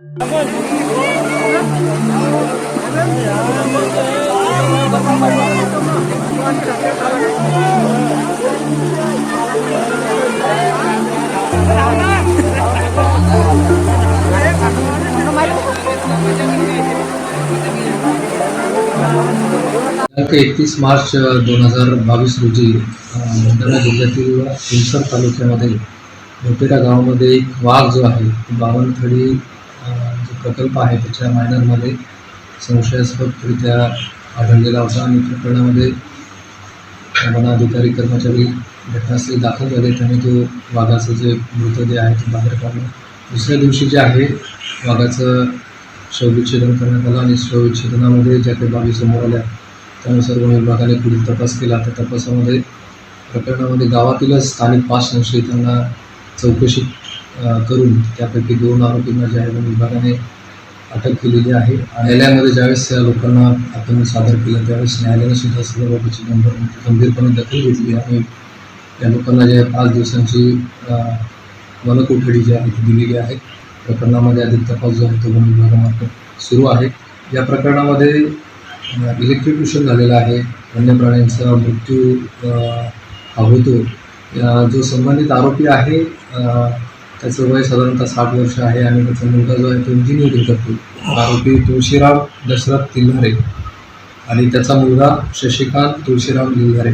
एकतीस मार्च दोन हजार बावीस रोजी भंडारा जिल्ह्यातील सिंसर तालुक्यामध्ये मोटेरा गावामध्ये एक वाघ जो आहे बावनथडी प्रकल्प आहे त्याच्या मायनरमध्ये संशयास्पदरित्या आढळलेला होता आणि प्रकरणामध्ये वनाधिकारी कर्मचारी घटनास्थळी दाखल झाले. त्याने तो वाघाचं जे मृतदेह आहे ते बाहेर काढलं. दुसऱ्या दिवशी जे आहे वाघाचं शवविच्छेदन करण्यात आलं आणि शवविच्छेदनामध्ये ज्या काही बाबी समोर आल्या त्यानुसार वन विभागाने पुढील तपास केला. त्या तपासामध्ये प्रकरणामध्ये गावातीलच स्थानिक पाच संशयितांना चौकशी करून त्यापैकी दोन आरोपींना जे आहे वन विभागाने अटक केलेली आहे. न्यायालयामध्ये ज्यावेळेस त्या लोकांना आपण सादर केलं त्यावेळेस न्यायालयाने सुद्धा सदर बाबीची गंभीर गंभीरपणे दखल घेतली आणि त्या लोकांना जे पाच दिवसांची वनकोठडी जी आहे ती दिलेली आहे. प्रकरणामध्ये अधिक तपास जो आहे तो वन विभागामार्फत सुरू आहे. या प्रकरणामध्ये इलेक्ट्रिक्युशन झालेलं आहे. वन्य प्राण्यांचा मृत्यू हा होतो. या जो संबंधित आरोपी आहे त्याचं वय साधारणतः साठ वर्ष आहे आणि त्याचा मुलगा जो आहे तो इंजिनिअरिंग करतो आरोपी तुळशीराम दशरथ तिल्हारे आणि त्याचा मुलगा शशिकांत तुळशीराम लिल्हारे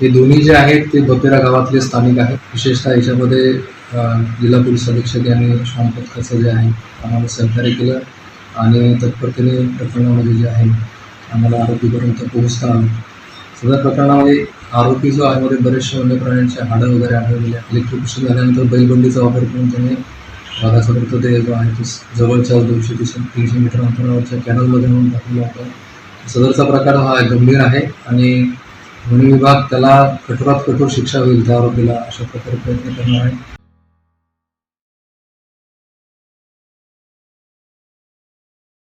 हे दोन्ही जे आहेत ते बपेरा गावातले स्थानिक आहेत. विशेषतः याच्यामध्ये जिल्हा पोलीस अधीक्षक यांनी श्वान पथकाचं जे आहे आम्हाला सहकार्य केलं आणि तत्परतेने प्रकरणामध्ये जे आहे आम्हाला आरोपीपर्यंत पोहोचता आलं. सदर प्रकरणामध्ये आरोपी जो आहे मध्ये बरेचशा वन्य प्राण्यांचे हाडं वगैरे आढळलेले आहेत म्हणजे झाल्यानंतर बैलबंडीचा वापर करून त्याने वाघाचा मृतदेह जो आहे तो जवळच्या दोनशे तीनशे तीनशे मीटर अंतरावरच्या कॅनलमध्ये म्हणून टाकलेला होता. सदरचा प्रकार हा गंभीर आहे आणि वन विभाग त्याला कठोरात कठोर शिक्षा होईल त्या आरोपीला अशा प्रकारे प्रयत्न करणार आहे.